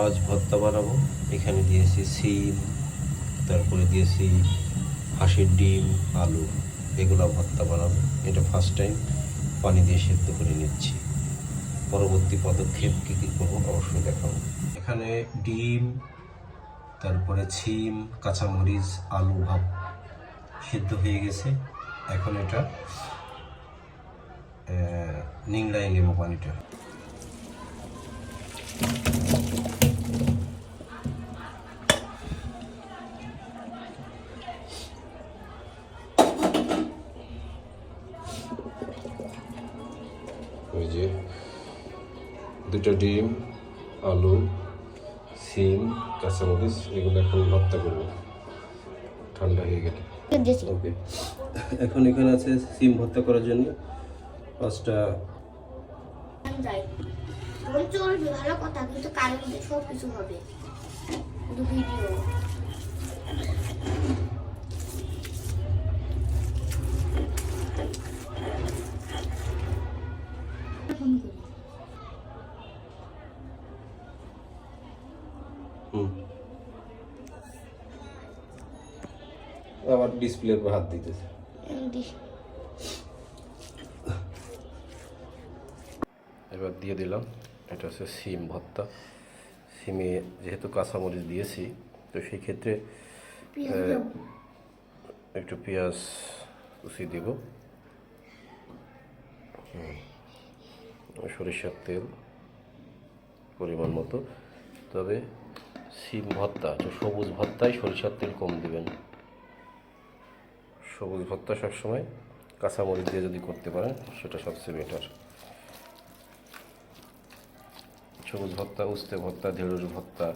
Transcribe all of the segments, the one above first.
আজ ভর্তা বানাবো। এখানে দিয়েছি সিম, তারপরে দিয়েছি হাঁসের ডিম, আলু। এগুলো ভর্তা বানাবো। এটা ফার্স্ট টাইম পানি দিয়ে সেদ্ধ করে নিচ্ছি। পরবর্তী পদক্ষেপ কী কী করব অবশ্যই দেখাবো। এখানে ডিম, তারপরে ছিম, কাঁচামরিচ, আলু ভাব সিদ্ধ হয়ে গেছে। এখন এটা নিংড়াই নেব পানিটা। যে দুটো ডিম আলু সিম কাঁচামরিচ এগুলো এখন ভর্তা করব। ঠান্ডা হয়ে গেলে। ওকে। এখন এখানে আছে সিম ভর্তা করার জন্য পাঁচটা ভালো কথা কিন্তু কারেন্ট সব কিছু হবে। ভিডিও আবার ডিসপ্লের উপর হাত দিতেছে। এবার দিয়ে দিলাম। এটা হচ্ছে সিম ভর্তা সিমে যেহেতু কাঁচামরিচ দিয়েছি তো সেই ক্ষেত্রে একটু পেঁয়াজ কুচি দেব। সরিষার তেল পরিমাণ মতো। তবে সিম ভর্তা তো সবুজ ভর্তায় সরিষার তেল কম দিবেন। সবুজ ভর্তা সবসময় কাঁচামরিচ দিয়ে যদি করতে পারেন, সেটা সবচেয়ে বেটার সবুজ ভর্তা উস্তে ভর্তা ঢেঁড়ুর ভর্তা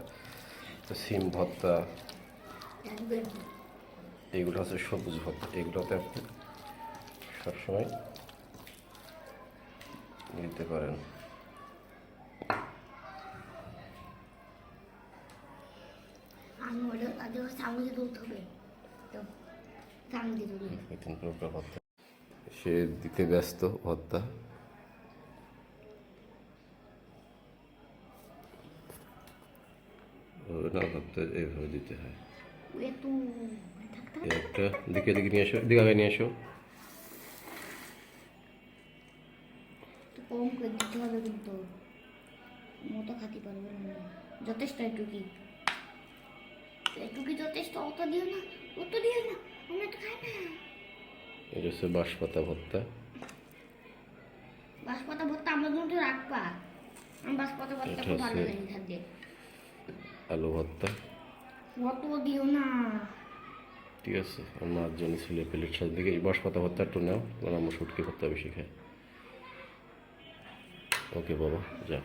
সিম ভর্তা এগুলো হচ্ছে সবুজ ভর্তা এগুলোতে আপনি সবসময় নিতে পারেন। আমি ওটা তাদের সামনে তুলতে হবে। তো সামনে সে দিতে ব্যস্ত না এইভাবে দিতে হয়। একটু দিকে দিকে নিয়ে দিকে আগে নিয়ে কম করে দিতে হবে কিন্তু। মতো খাতে পারবে না। যথেষ্ট একটু কি? একটু কি যথেষ্ট অত দিও না? অত দিও না আমরা তো খাই না। এটা হচ্ছে বাঁশপাতা ভর্তা। বাঁশপাতা ভর্তা আমরা কিন্তু রাখবা। আমি বাঁশপাতা ভর্তা এটা খুব ভালো লাগে খাদ্যে আলু ভর্তা। অত দিও না। ঠিক আছে আর মার জন্য ছেলে প্লেট সাজ। দিকে এই বাঁশপাতা ভর্তা একটু নাও কারণ আমরা শুটকি ভর্তা বেশি খাই ওকে বাবা যা।